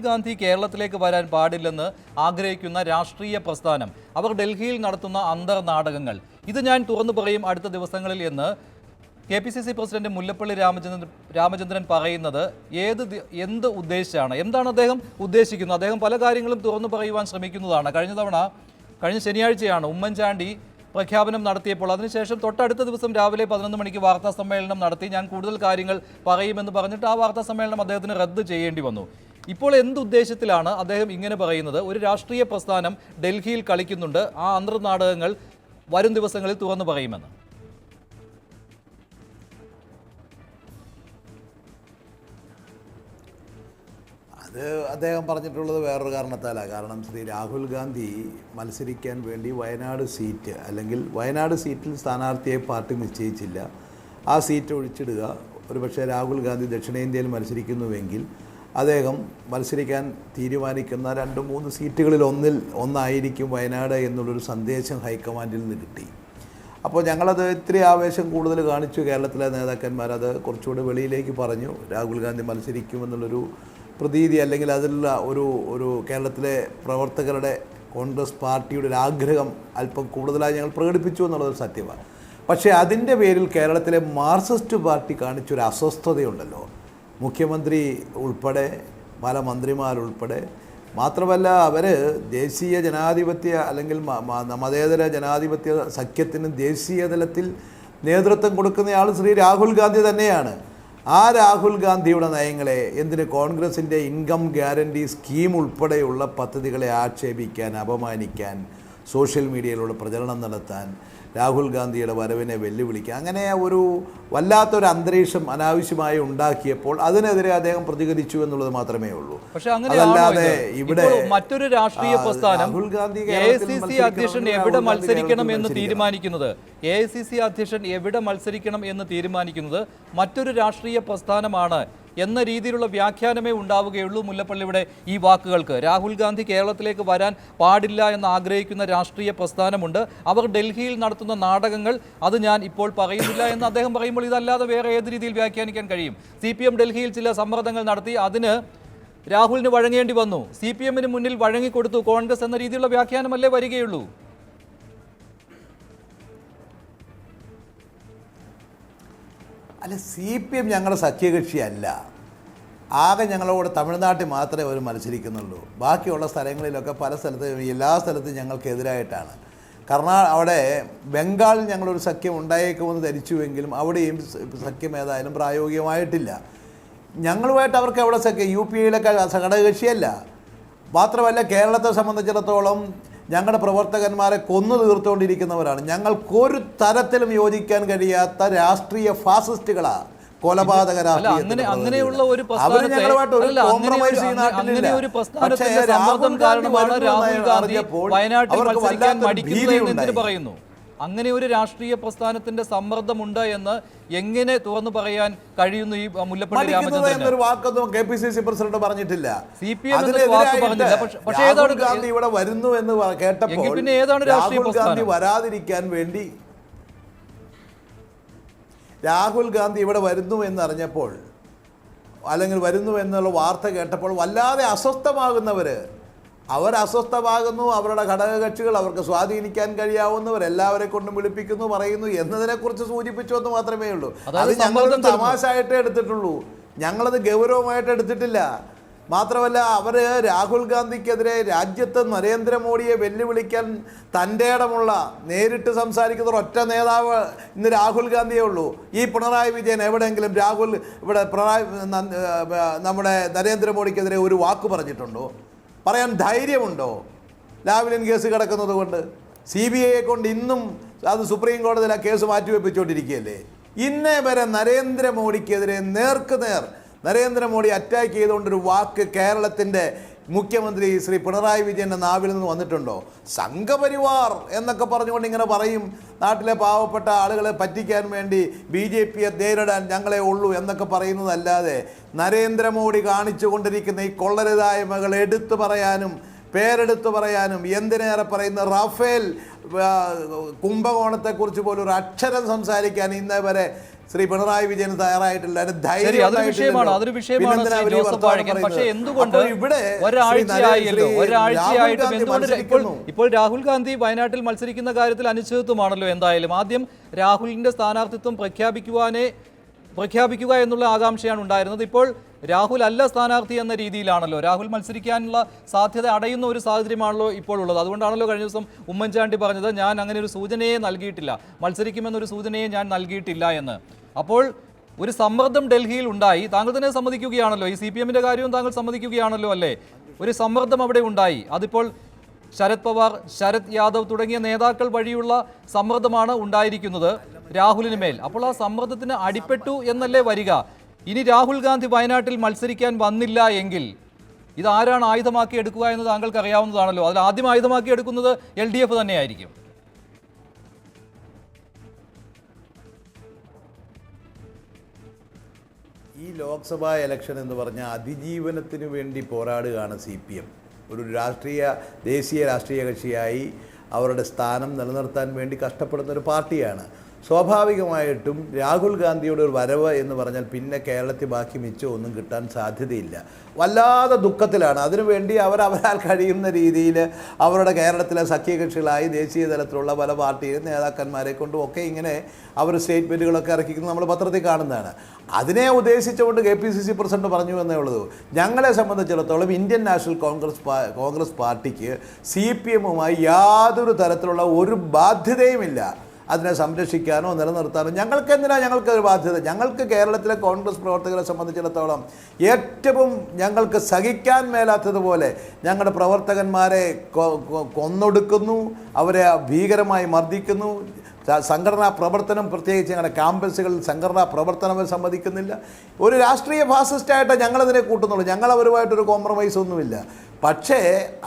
ഗാന്ധി കേരളത്തിലേക്ക് വരാൻ പാടില്ലെന്ന് ആഗ്രഹിക്കുന്ന രാഷ്ട്രീയ പ്രസ്ഥാനം. അവർ ഡൽഹിയിൽ നടത്തുന്ന അന്തർനാടകങ്ങൾ ഇത് ഞാൻ തുറന്നു പറയും അടുത്ത ദിവസങ്ങളിൽ എന്ന് K P C C president Mullappally Ramachandran Ramachandran പറയുന്നത് ഏത് എന്ത് ഉദ്ദേശിച്ചാണ്? എന്താണ് അദ്ദേഹം ഉദ്ദേശിക്കുന്നത്? അദ്ദേഹം പല കാര്യങ്ങളും തുറന്നു പറയുവാൻ ശ്രമിക്കുന്നതാണ്. കഴിഞ്ഞ തവണ കഴിഞ്ഞ ശനിയാഴ്ചയാണ് ഉമ്മൻചാണ്ടി പ്രഖ്യാപനം നടത്തിയപ്പോൾ അതിനുശേഷം തൊട്ടടുത്ത ദിവസം രാവിലെ പതിനൊന്ന് മണിക്ക് വാർത്താ സമ്മേളനം നടത്തി ഞാൻ കൂടുതൽ കാര്യങ്ങൾ പറയുമെന്ന് പറഞ്ഞിട്ട് ആ വാർത്താ സമ്മേളനം അദ്ദേഹത്തിന് റദ്ദ് ചെയ്യേണ്ടി വന്നു. ഇപ്പോൾ എന്ത് ഉദ്ദേശത്തിലാണ് അദ്ദേഹം ഇങ്ങനെ പറയുന്നത്? ഒരു രാഷ്ട്രീയ പ്രസ്ഥാനം ഡൽഹിയിൽ കളിക്കുന്നുണ്ട്. ആ അന്തർനാടകങ്ങൾ വരും ദിവസങ്ങളിൽ തുറന്നു പറയുമെന്ന്. അത് അദ്ദേഹം പറഞ്ഞിട്ടുള്ളത് വേറൊരു കാരണത്താലാണ്. കാരണം ശ്രീ രാഹുൽ ഗാന്ധി മത്സരിക്കാൻ വേണ്ടി വയനാട് സീറ്റ് അല്ലെങ്കിൽ വയനാട് സീറ്റിൽ സ്ഥാനാർത്ഥിയെ പാർട്ടി നിശ്ചയിച്ചില്ല. ആ സീറ്റ് ഒഴിച്ചിടുക. ഒരുപക്ഷെ രാഹുൽ ഗാന്ധി ദക്ഷിണേന്ത്യയിൽ മത്സരിക്കുന്നുവെങ്കിൽ അദ്ദേഹം മത്സരിക്കാൻ തീരുമാനിക്കുന്ന രണ്ട് മൂന്ന് സീറ്റുകളിൽ ഒന്നിൽ ഒന്നായിരിക്കും വയനാട് എന്നുള്ളൊരു സന്ദേശം ഹൈക്കമാൻഡിൽ നിന്ന് കിട്ടി. അപ്പോൾ ഞങ്ങളത് ഇത്തിരി ആവേശം കൂടുതൽ കാണിച്ചു കേരളത്തിലെ നേതാക്കന്മാർ. അത് കുറച്ചുകൂടി വെളിയിലേക്ക് പറഞ്ഞു. രാഹുൽ ഗാന്ധി മത്സരിക്കുമെന്നുള്ളൊരു പ്രതീതി അല്ലെങ്കിൽ അതിലുള്ള ഒരു ഒരു കേരളത്തിലെ പ്രവർത്തകരുടെ കോൺഗ്രസ് പാർട്ടിയുടെ ഒരു ആഗ്രഹം അല്പം കൂടുതലായി ഞങ്ങൾ പ്രകടിപ്പിച്ചു എന്നുള്ളത് സത്യമാണ്. പക്ഷേ അതിന്റെ പേരിൽ കേരളത്തിലെ മാർക്സിസ്റ്റ് പാർട്ടി കാണിച്ചൊരു അസ്വസ്ഥതയുണ്ടല്ലോ. മുഖ്യമന്ത്രി ഉൾപ്പെടെ പല മന്ത്രിമാരുൾപ്പെടെ മാത്രമല്ല അവർ ദേശീയ ജനാധിപത്യ അല്ലെങ്കിൽ മതേതര ജനാധിപത്യ സഖ്യത്തിന് ദേശീയ തലത്തിൽ നേതൃത്വം കൊടുക്കുന്നയാൾ ശ്രീ രാഹുൽ ഗാന്ധി തന്നെയാണ്. ആ രാഹുൽ ഗാന്ധിയുടെ നയങ്ങളെ എന്തിന് കോൺഗ്രസിന്റെ ഇൻകം ഗ്യാരണ്ടി സ്കീം ഉൾപ്പെടെയുള്ള പദ്ധതികളെ ആക്ഷേപിക്കാൻ അപമാനിക്കാൻ സോഷ്യൽ മീഡിയയിലൂടെ പ്രചരണം നടത്താൻ രാഹുൽ ഗാന്ധിയുടെ വരവിനെ വെല്ലുവിളിക്കുക. അങ്ങനെ ഒരു വല്ലാത്തൊരു അന്തരീക്ഷം അനാവശ്യമായി ഉണ്ടാക്കിയപ്പോൾ അതിനെതിരെ അദ്ദേഹം പ്രതികരിച്ചു എന്നുള്ളത് മാത്രമേ ഉള്ളൂ. പക്ഷെ അതല്ലാതെ ഇവിടെ മറ്റൊരു രാഷ്ട്രീയ പ്രസ്ഥാനം രാഹുൽ ഗാന്ധി അധ്യക്ഷൻ എവിടെ മത്സരിക്കണം എന്ന്. തീരുമാനിക്കുന്നത്? എ ഐ സി സി അധ്യക്ഷൻ എവിടെ മത്സരിക്കണം എന്ന് തീരുമാനിക്കുന്നത് മറ്റൊരു രാഷ്ട്രീയ പ്രസ്ഥാനമാണ്. എന്ന രീതിയിലുള്ള വ്യാഖ്യാനമേ ഉണ്ടാവുകയുള്ളൂ മുല്ലപ്പള്ളിയുടെ ഈ വാക്കുകൾക്ക്. രാഹുൽ ഗാന്ധി കേരളത്തിലേക്ക് വരാൻ പാടില്ല എന്ന് ആഗ്രഹിക്കുന്ന രാഷ്ട്രീയ പ്രസ്ഥാനമുണ്ട്. അവർ ഡൽഹിയിൽ നടത്തുന്ന നാടകങ്ങൾ അത് ഞാൻ ഇപ്പോൾ പറയുന്നില്ല എന്ന് അദ്ദേഹം പറയുമ്പോൾ ഇതല്ലാതെ വേറെ ഏത് രീതിയിൽ വ്യാഖ്യാനിക്കാൻ കഴിയും? സി ഡൽഹിയിൽ ചില സമ്മർദ്ദങ്ങൾ നടത്തി. അതിന് രാഹുലിന് വഴങ്ങേണ്ടി വന്നു. സി പി എമ്മിന് മുന്നിൽ വഴങ്ങിക്കൊടുത്തു. കോൺഗ്രസ് എന്ന രീതിയിലുള്ള വ്യാഖ്യാനമല്ലേ വരികയുള്ളൂ? അല്ല സി പി എം ഞങ്ങളുടെ സഖ്യകക്ഷിയല്ല. ആകെ ഞങ്ങളോട് തമിഴ്നാട്ടിൽ മാത്രമേ അവർ മത്സരിക്കുന്നുള്ളൂ. ബാക്കിയുള്ള സ്ഥലങ്ങളിലൊക്കെ പല സ്ഥലത്തും എല്ലാ സ്ഥലത്തും ഞങ്ങൾക്കെതിരായിട്ടാണ്. കർണാ അവിടെ ബംഗാളിൽ ഞങ്ങളൊരു സഖ്യം ഉണ്ടായേക്കുമെന്ന് ധരിച്ചുവെങ്കിലും അവിടെയും സഖ്യം ഏതായാലും പ്രായോഗികമായിട്ടില്ല. ഞങ്ങളുമായിട്ട് അവർക്ക് അവിടെ സഖ്യം? യു പി ഐയിലൊക്കെ ഘടകകക്ഷിയല്ല. മാത്രമല്ല കേരളത്തെ സംബന്ധിച്ചിടത്തോളം ഞങ്ങളുടെ പ്രവർത്തകന്മാരെ കൊന്നു തീർത്തുകൊണ്ടിരിക്കുന്നവരാണ്. ഞങ്ങൾക്കൊരു തരത്തിലും യോജിക്കാൻ കഴിയാത്ത രാഷ്ട്രീയ ഫാസിസ്റ്റുകളാണ് കൊലപാതക അങ്ങനെയുള്ള ഒരു ഉണ്ടായി. പറയുന്നു? അങ്ങനെ ഒരു രാഷ്ട്രീയ പ്രസ്ഥാനത്തിന്റെ സമ്മർദ്ദമുണ്ട് എന്ന് എങ്ങനെ തുറന്നു പറയാൻ കഴിയുന്നു ഈ Mullappally വാക്കൊന്നും K P C C president പറഞ്ഞിട്ടില്ല. C P M. പക്ഷെ- ഏതാണ് ഗാന്ധി ഇവിടെ വരുന്നു എന്ന് കേട്ടപ്പോൾ പിന്നെ ഏതാണ് രാഷ്ട്രീയ ഗാന്ധി വരാതിരിക്കാൻ വേണ്ടി രാഹുൽ ഗാന്ധി ഇവിടെ വരുന്നു എന്നറിഞ്ഞപ്പോൾ അല്ലെങ്കിൽ വരുന്നു എന്നുള്ള വാർത്ത കേട്ടപ്പോൾ വല്ലാതെ അസ്വസ്ഥമാകുന്നവർ അവർ അസ്വസ്ഥമാകുന്നു അവരുടെ ഘടകകക്ഷികൾ അവർക്ക് സ്വാധീനിക്കാൻ കഴിയാവുന്നവർ എല്ലാവരെ കൊണ്ടും വിളിപ്പിക്കുന്നു പറയുന്നു എന്നതിനെക്കുറിച്ച് സൂചിപ്പിച്ചു എന്ന് മാത്രമേ ഉള്ളൂ. അത് ഞങ്ങൾ. തമാശയായിട്ടേ എടുത്തിട്ടുള്ളൂ. ഞങ്ങളത് ഗൗരവമായിട്ട് എടുത്തിട്ടില്ല. മാത്രമല്ല അവർ രാഹുൽ ഗാന്ധിക്കെതിരെ രാജ്യത്ത് നരേന്ദ്രമോദിയെ വെല്ലുവിളിക്കാൻ തന്റെ ഇടമുള്ള നേരിട്ട് സംസാരിക്കുന്ന ഒറ്റ നേതാവ് ഇന്ന് രാഹുൽ ഗാന്ധിയേ ഉള്ളൂ. ഈ പിണറായി വിജയൻ എവിടെയെങ്കിലും രാഹുൽ ഇവിടെ പിണറായി നമ്മുടെ നരേന്ദ്രമോദിക്കെതിരെ ഒരു വാക്ക് പറഞ്ഞിട്ടുണ്ടോ? പറയാൻ ധൈര്യമുണ്ടോ? ലാവ്ലിൻ കേസ് കിടക്കുന്നത് കൊണ്ട് സി ബി ഐയെ കൊണ്ട് ഇന്നും അത് സുപ്രീം കോടതിയിൽ ആ കേസ് മാറ്റിവെപ്പിച്ചുകൊണ്ടിരിക്കുകയല്ലേ ഇന്നേ വരെ നരേന്ദ്രമോദിക്കെതിരെ നേർക്ക് നേർ നരേന്ദ്രമോദി അറ്റാക്ക് ചെയ്തുകൊണ്ടൊരു വാക്ക് കേരളത്തിന്റെ മുഖ്യമന്ത്രി ശ്രീ പിണറായി വിജയന്റെ നാവിൽ നിന്ന് വന്നിട്ടുണ്ടോ? സംഘപരിവാർ എന്നൊക്കെ പറഞ്ഞുകൊണ്ട് ഇങ്ങനെ പറയും. നാട്ടിലെ പാവപ്പെട്ട ആളുകളെ പറ്റിക്കാൻ വേണ്ടി ബി ജെ പിയെ നേരിടാൻ ഞങ്ങളെ ഉള്ളൂ എന്നൊക്കെ പറയുന്നതല്ലാതെ നരേന്ദ്രമോദി കാണിച്ചു കൊണ്ടിരിക്കുന്ന ഈ കൊള്ളരുതായ്മകൾ എടുത്തു പറയാനും പേരെടുത്തു പറയാനും എന്തിനേറെ പറയുന്ന റാഫേൽ കുംഭകോണത്തെക്കുറിച്ച് പോലും ഒരു അക്ഷരം സംസാരിക്കാൻ ഇന്നേ വരെ ശ്രീ പിണറായി വിജയൻ തയ്യാറായിട്ടില്ല. പക്ഷേ എന്തുകൊണ്ട് ഒരാഴ്ചയായല്ലോ ഒരാഴ്ചയായിട്ടും എന്തുകൊണ്ട് ഇപ്പോൾ ഇപ്പോൾ രാഹുൽ ഗാന്ധി വയനാട്ടിൽ മത്സരിക്കുന്ന കാര്യത്തിൽ അനിശ്ചിതത്വമാണല്ലോ എന്തായാലും. ആദ്യം രാഹുലിന്റെ സ്ഥാനാർത്ഥിത്വം പ്രഖ്യാപിക്കുവാനേ പ്രഖ്യാപിക്കുക എന്നുള്ള ആകാംക്ഷയാണ് ഉണ്ടായിരുന്നത്. ഇപ്പോൾ രാഹുൽ അല്ല സ്ഥാനാർത്ഥി എന്ന രീതിയിലാണല്ലോ. രാഹുൽ മത്സരിക്കാനുള്ള സാധ്യത അടയുന്ന ഒരു സാഹചര്യമാണല്ലോ ഇപ്പോൾ ഉള്ളത് അതുകൊണ്ടാണല്ലോ കഴിഞ്ഞ ദിവസം ഉമ്മൻചാണ്ടി പറഞ്ഞത് ഞാൻ അങ്ങനെ ഒരു സൂചനയെ നൽകിയിട്ടില്ല. മത്സരിക്കുമെന്നൊരു സൂചനയെ ഞാൻ നൽകിയിട്ടില്ല എന്ന്. അപ്പോൾ ഒരു സമ്മർദ്ദം ഡൽഹിയിൽ ഉണ്ടായി. താങ്കൾ തന്നെ സമ്മതിക്കുകയാണല്ലോ. ഈ സി പി എമ്മിന്റെ കാര്യവും താങ്കൾ സമ്മതിക്കുകയാണല്ലോ അല്ലേ? ഒരു സമ്മർദ്ദം അവിടെ ഉണ്ടായി. അതിപ്പോൾ ശരത് പവാർ ശരത് യാദവ് തുടങ്ങിയ നേതാക്കൾ വഴിയുള്ള സമ്മർദ്ദമാണ് ഉണ്ടായിരിക്കുന്നത് രാഹുലിന് മേൽ. അപ്പോൾ ആ സമ്മർദ്ദത്തിന് അടിപ്പെട്ടു എന്നല്ലേ വരിക? ഇനി രാഹുൽ ഗാന്ധി വയനാട്ടിൽ മത്സരിക്കാൻ വന്നില്ല എങ്കിൽ ഇതാരാണ് ആയുധമാക്കി എടുക്കുക എന്ന് താങ്കൾക്ക് അറിയാവുന്നതാണല്ലോ അതിൽ ആദ്യം ആയുധമാക്കി എടുക്കുന്നത് എൽ ഡി എഫ് തന്നെയായിരിക്കും. ഈ ലോക്സഭാ ഇലക്ഷൻ എന്ന് പറഞ്ഞാൽ അതിജീവനത്തിന് വേണ്ടി പോരാടുകയാണ് സി പി എം. ഒരു രാഷ്ട്രീയ ദേശീയ രാഷ്ട്രീയ കക്ഷിയായി അവരുടെ സ്ഥാനം നിലനിർത്താൻ വേണ്ടി കഷ്ടപ്പെടുന്ന ഒരു പാർട്ടിയാണ്. സ്വാഭാവികമായിട്ടും രാഹുൽ ഗാന്ധിയുടെ ഒരു വരവ് എന്ന് പറഞ്ഞാൽ പിന്നെ കേരളത്തിൽ ബാക്കി മിച്ചം ഒന്നും കിട്ടാൻ സാധ്യതയില്ല. വല്ലാതെ ദുഃഖത്തിലാണ്. അതിനുവേണ്ടി അവർ അവരാൽ കഴിയുന്ന രീതിയിൽ അവരുടെ കേരളത്തിലെ സഖ്യകക്ഷികളായി ദേശീയ തലത്തിലുള്ള പല പാർട്ടിയിലും നേതാക്കന്മാരെ കൊണ്ടും ഒക്കെ ഇങ്ങനെ അവർ സ്റ്റേറ്റ്മെന്റുകളൊക്കെ ഇറക്കിക്കുന്നത് നമ്മൾ പത്രത്തിൽ കാണുന്നതാണ്. അതിനെ ഉദ്ദേശിച്ചുകൊണ്ട് K P C C president പറഞ്ഞു എന്നേ ഉള്ളത് ഞങ്ങളെ സംബന്ധിച്ചിടത്തോളം ഇന്ത്യൻ നാഷണൽ കോൺഗ്രസ് കോൺഗ്രസ് പാർട്ടിക്ക് സി പി എമ്മുമായി യാതൊരു തരത്തിലുള്ള ഒരു ബാധ്യതയുമില്ല. അതിനെ സംരക്ഷിക്കാനോ നിലനിർത്താനോ. ഞങ്ങൾക്ക് എന്തിനാ ഞങ്ങൾക്ക് ഒരു ബാധ്യത? ഞങ്ങൾക്ക് കേരളത്തിലെ കോൺഗ്രസ് പ്രവർത്തകരെ സംബന്ധിച്ചിടത്തോളം ഏറ്റവും ഞങ്ങൾക്ക് സഹിക്കാൻ മേലാത്തതുപോലെ ഞങ്ങളുടെ പ്രവർത്തകന്മാരെ കൊന്നൊടുക്കുന്നു അവരെ ഭീകരമായി മർദ്ദിക്കുന്നു. സംഘടനാ പ്രവർത്തനം പ്രത്യേകിച്ച് ഞങ്ങളുടെ ക്യാമ്പസുകളിൽ സംഘടനാ പ്രവർത്തനം സമ്മതിക്കുന്നില്ല. ഒരു രാഷ്ട്രീയ ഫാസിസ്റ്റായിട്ട് ഞങ്ങളതിനെ കൂട്ടുന്നുള്ളൂ. ഞങ്ങൾ അവരുമായിട്ടൊരു കോംപ്രമൈസ് ഒന്നുമില്ല. പക്ഷേ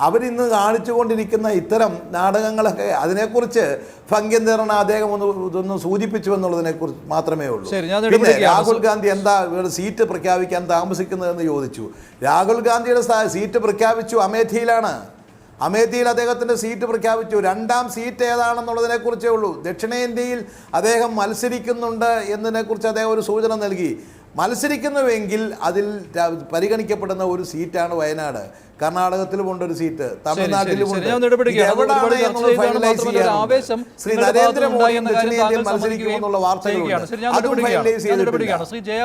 അവരിന്ന് കാണിച്ചുകൊണ്ടിരിക്കുന്ന ഇത്തരം നാടകങ്ങളൊക്കെ അതിനെക്കുറിച്ച് ഭംഗ്യന്തരണ അദ്ദേഹം ഒന്ന് ഇതൊന്ന് സൂചിപ്പിച്ചു എന്നുള്ളതിനെ കുറിച്ച് മാത്രമേ ഉള്ളൂ പിന്നെ രാഹുൽ ഗാന്ധി എന്താ ഇവിടെ സീറ്റ് പ്രഖ്യാപിക്കാൻ താമസിക്കുന്നതെന്ന് ചോദിച്ചു. രാഹുൽ ഗാന്ധിയുടെ സീറ്റ് പ്രഖ്യാപിച്ചു അമേഠിയിലാണ്. അമേഠിയിൽ അദ്ദേഹത്തിന്റെ സീറ്റ് പ്രഖ്യാപിച്ചു. രണ്ടാം സീറ്റ് ഏതാണെന്നുള്ളതിനെ കുറിച്ചേ ഉള്ളൂ. ദക്ഷിണേന്ത്യയിൽ അദ്ദേഹം മത്സരിക്കുന്നുണ്ട് എന്നതിനെക്കുറിച്ച് അദ്ദേഹം ഒരു സൂചന നൽകി. മത്സരിക്കുന്നുവെങ്കിൽ അതിൽ പരിഗണിക്കപ്പെടുന്ന ഒരു സീറ്റാണ് വയനാട്. കർണാടകത്തിലുമുണ്ട് ഒരു സീറ്റ് തമിഴ്നാട്ടിലുമുണ്ട് ശ്രീ നരേന്ദ്രമോദി ദക്ഷിണേന്ത്യയിൽ മത്സരിക്കുമെന്നുള്ള വാർത്തകളുണ്ട്. അതും finalize ചെയ്തിട്ടില്ല.